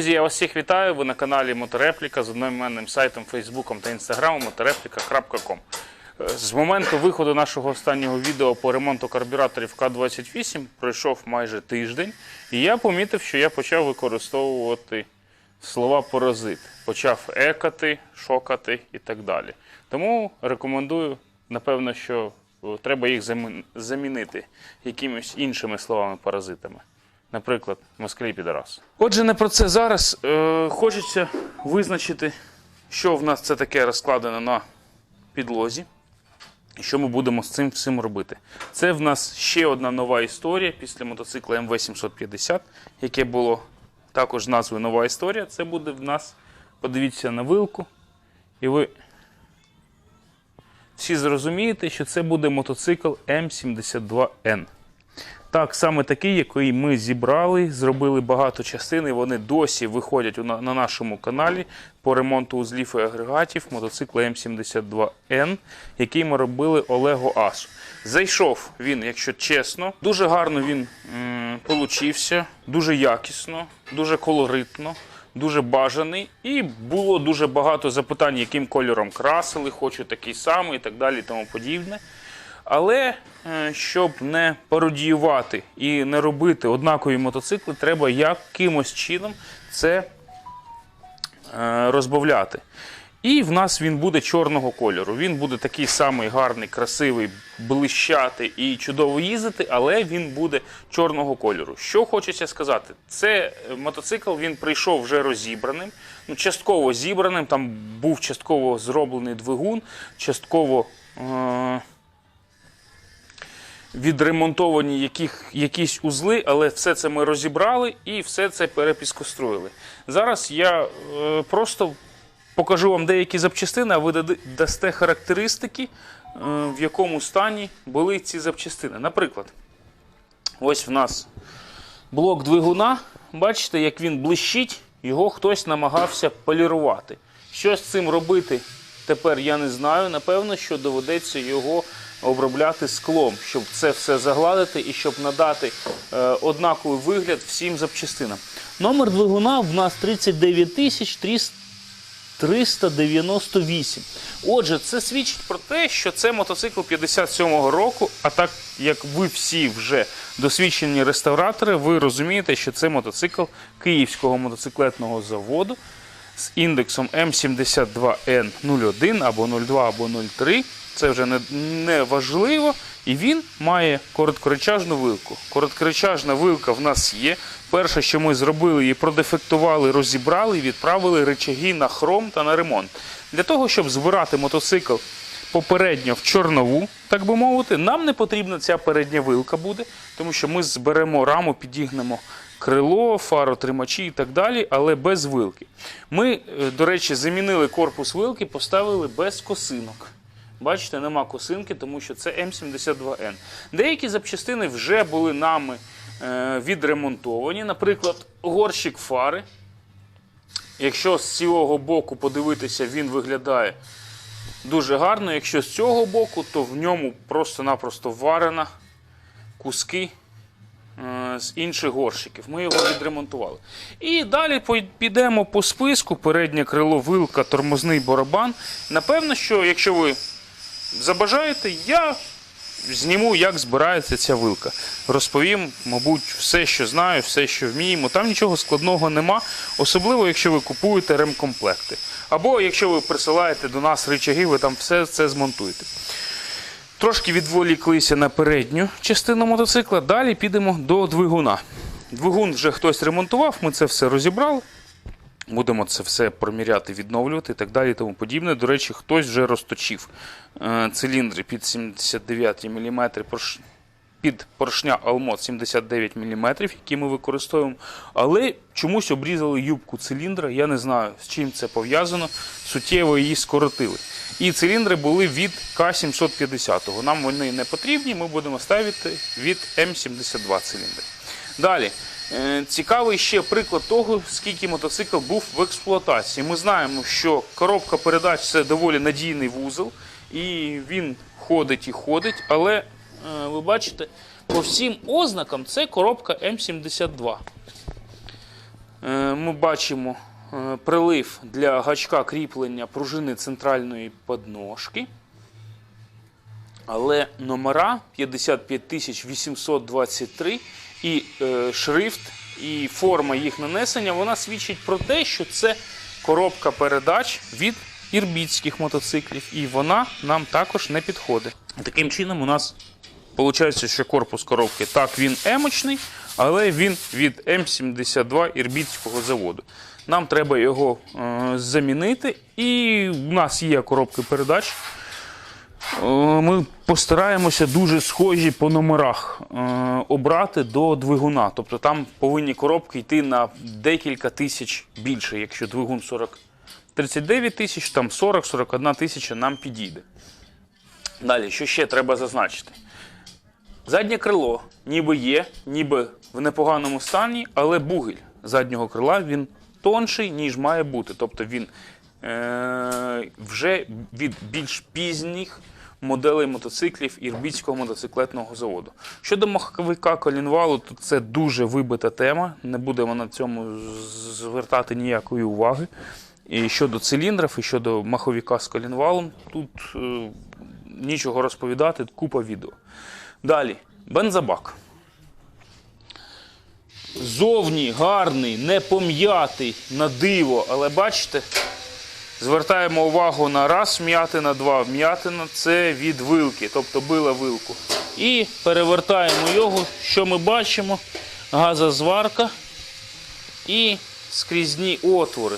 Друзі, я вас всіх вітаю. Ви на каналі Моторепліка з одноіменним сайтом, Фейсбуком та Інстаграмом motoreplika.com. Е, З моменту виходу нашого останнього відео по ремонту карбюраторів К-28 пройшов майже тиждень, і я помітив, що я почав використовувати слова паразит. Почав екати, шокати і так далі. Тому рекомендую, напевно, що е, треба їх замінити якимись іншими словами паразитами. Наприклад, москалі підарас. Отже, не про це зараз. Е, хочеться визначити, що в нас це таке розкладено на підлозі. І що ми будемо з цим всім робити? Це в нас ще одна нова історія після мотоцикла МВ-750, яке було також назвою нова історія. Це буде в нас, подивіться на вилку, і ви всі зрозумієте, що це буде мотоцикл М72Н. Так, саме такий, який ми зібрали, зробили багато частин, і вони досі виходять на, на нашому каналі по ремонту узлів і агрегатів мотоцикла М72Н, який ми робили Олегу Асу. Зайшов він, якщо чесно, дуже гарно він м, получився, дуже якісно, дуже колоритно. Дуже бажаний, і було дуже багато запитань, яким кольором красили, хочу такий самий і так далі, тому подібне. Але е, щоб не пародіювати і не робити однакові мотоцикли, треба якимось чином це е, розбавляти. І в нас він буде чорного кольору. Він буде такий самий гарний, красивий, блищати і чудово їздити, але він буде чорного кольору. Що хочеться сказати, це е, мотоцикл він прийшов вже розібраним, ну частково зібраним. Там був частково зроблений двигун, частково. Е- відремонтовані яких, якісь узли, але все це ми розібрали і все це перепіскостроїли. Зараз я е, просто покажу вам деякі запчастини, а ви дасте характеристики, е, в якому стані були ці запчастини. Наприклад, ось в нас блок двигуна. Бачите, як він блищить, його хтось намагався полірувати. Що з цим робити тепер я не знаю. Напевно, що доведеться його обробляти склом, щоб це все загладити і щоб надати е, однаковий вигляд всім запчастинам. Номер двигуна в нас 39 300 398. Отже, це свідчить про те, що це мотоцикл 57-го року. А так як ви всі вже досвідчені реставратори, ви розумієте, що це мотоцикл Київського мотоциклетного заводу з індексом М72N01 або 02 або 03. Це вже не, не важливо. І він має короткоречажну вилку. Короткоречажна вилка в нас є. Перше, що ми зробили, її продефектували, розібрали і відправили речаги на хром та на ремонт. Для того, щоб збирати мотоцикл попередньо в чорнову, так би мовити, нам не потрібна ця передня вилка буде, тому що ми зберемо раму, підігнемо крило, фаротримачі і так далі, але без вилки. Ми, е, до речі, замінили корпус вилки, поставили без косинок. Бачите, нема косинки, тому що це М72Н. Деякі запчастини вже були нами е, відремонтовані. Наприклад, горщик фари. Якщо з цього боку подивитися, він виглядає дуже гарно. Якщо з цього боку, то в ньому просто-напросто варена куски з інших горщиків. Ми його відремонтували. І далі підемо по списку: переднє крило, вилка, тормозний барабан. Напевно, що якщо ви забажаєте, я зніму, як збирається ця вилка. Розповім, мабуть, все, що знаю, все, що вміємо. Там нічого складного нема, особливо, якщо ви купуєте ремкомплекти. Або якщо ви присилаєте до нас речаги, ви там все це змонтуєте. Трошки відволіклися на передню частину мотоцикла. Далі підемо до двигуна. Двигун вже хтось ремонтував, ми це все розібрали. Будемо це все проміряти, відновлювати і так далі. Тому подібне. До речі, хтось вже розточив е, циліндри під 79 мм під поршня Алмот 79 мм, які ми використовуємо. Але чомусь обрізали юбку циліндра. Я не знаю, з чим це пов'язано. Суттєво її скоротили. І циліндри були від К750. Нам вони не потрібні, ми будемо ставити від М72 циліндри. Далі. Е, Цікавий ще приклад того, скільки мотоцикл був в експлуатації. Ми знаємо, що коробка передач це доволі надійний вузол, і він ходить і ходить, але ви бачите, по всім ознакам це коробка М72. Е, Ми бачимо е, прилив для гачка кріплення пружини центральної подножки. Але номера 55823 і е, шрифт, і форма їх нанесення, вона свідчить про те, що це коробка передач від ірбітських мотоциклів, і вона нам також не підходить. Таким чином, у нас виходить, що корпус коробки так він емочний, але він від М72 ірбітського заводу. Нам треба його е, замінити, і в нас є коробки передач. Е, Ми постараємося дуже схожі по номерах е, обрати до двигуна. Тобто там повинні коробки йти на декілька тисяч більше. Якщо двигун 40, 39 тисяч, там 40-41 тисяча нам підійде. Далі, що ще треба зазначити? Заднє крило ніби є, ніби в непоганому стані, але бугель заднього крила він тонший, ніж має бути. Тобто він е- вже від більш пізніх моделей мотоциклів Ірбітського мотоциклетного заводу. Щодо маховика колінвалу, то це дуже вибита тема. Не будемо на цьому звертати ніякої уваги. І щодо циліндрів, і щодо маховика з колінвалом, тут е- нічого розповідати, купа відео. Далі, бензобак. Зовні гарний, не пом'ятий на диво, але бачите, звертаємо увагу на раз м'ятина, два м'ятина це від вилки, тобто била вилку. І перевертаємо його, що ми бачимо? Газозварка і скрізні отвори.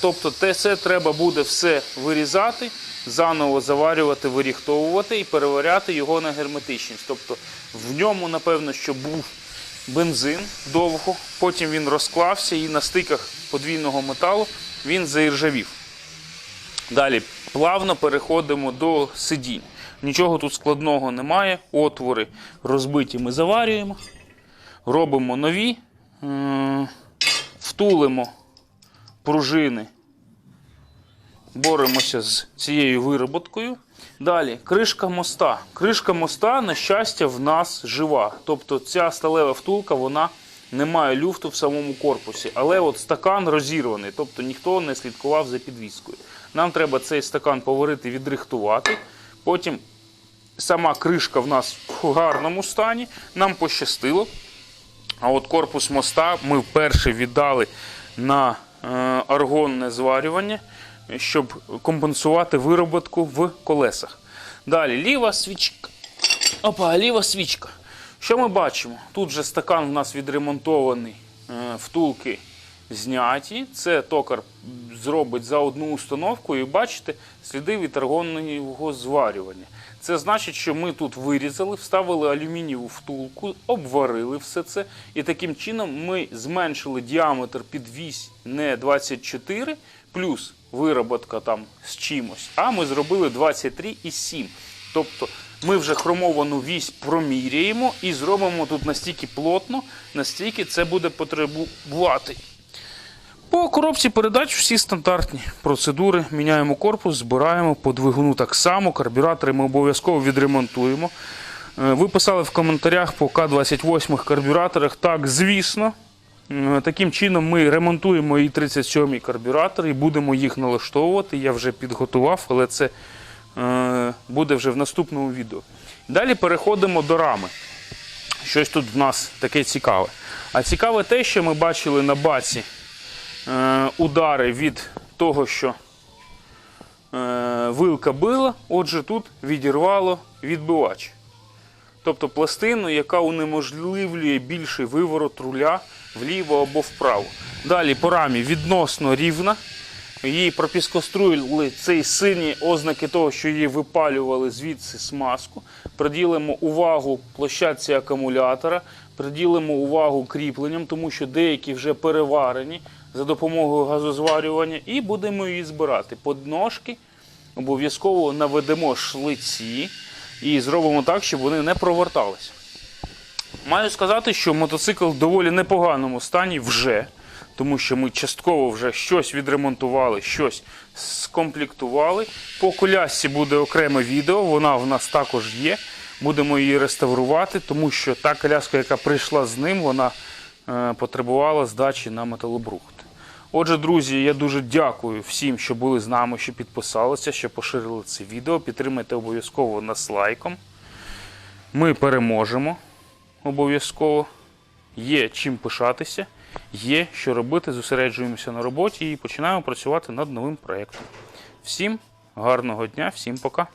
Тобто все треба буде все вирізати, заново заварювати, виріхтовувати і переваряти його на герметичність. Тобто в ньому, напевно, що був бензин довго, потім він розклався і на стиках подвійного металу він заіржавів. Далі плавно переходимо до сидінь. Нічого тут складного немає. Отвори розбиті ми заварюємо, робимо нові, втулимо пружини. Боремося з цією вироботкою. Далі, кришка моста. Кришка моста, на щастя, в нас жива. Тобто ця сталева втулка, вона не має люфту в самому корпусі. Але от стакан розірваний, тобто ніхто не слідкував за підвіскою. Нам треба цей стакан поварити, відрихтувати. Потім сама кришка в нас в гарному стані. Нам пощастило. А от корпус моста ми вперше віддали на е, аргонне зварювання, щоб компенсувати вироботку в колесах. Далі ліва свічка. Опа, ліва свічка. Що ми бачимо? Тут же стакан в нас відремонтований, е, втулки зняті. Це токар зробить за одну установку, і бачите сліди від аргонного зварювання. Це значить, що ми тут вирізали, вставили алюмінієву втулку, обварили все це. І таким чином ми зменшили діаметр підвісь не 24 плюс вироботка там з чимось, а ми зробили 23,7. Тобто ми вже хромовану вісь проміряємо і зробимо тут настільки плотно, настільки це буде потребувати. По коробці передач всі стандартні процедури. Міняємо корпус, збираємо по двигуну так само. Карбюратори ми обов'язково відремонтуємо. Е, Ви писали в коментарях по К-28 карбюраторах. Так, звісно. Таким чином ми ремонтуємо і 37-й карбюратор і будемо їх налаштовувати. Я вже підготував, але це е, буде вже в наступному відео. Далі переходимо до рами. Щось тут в нас таке цікаве. А цікаве те, що ми бачили на баці е, удари від того, що е, вилка била, отже, тут відірвало відбивач. Тобто пластину, яка унеможливлює більший виворот руля вліво або вправо. Далі по рамі відносно рівна. Її пропіскоструїли цей сині ознаки того, що її випалювали звідси смазку. Приділимо увагу площадці акумулятора, приділимо увагу кріпленням, тому що деякі вже переварені за допомогою газозварювання, і будемо її збирати. Подножки обов'язково наведемо шлиці і зробимо так, щоб вони не проверталися. Маю сказати, що мотоцикл в доволі непоганому стані вже, тому що ми частково вже щось відремонтували, щось скомплектували. По колясці буде окреме відео, вона в нас також є. Будемо її реставрувати, тому що та коляска, яка прийшла з ним, вона е, потребувала здачі на металобрухт. Отже, друзі, я дуже дякую всім, що були з нами, що підписалися, що поширили це відео. Підтримайте обов'язково нас лайком. Ми переможемо обов'язково. Є чим пишатися, є що робити. Зосереджуємося на роботі і починаємо працювати над новим проєктом. Всім гарного дня, всім пока.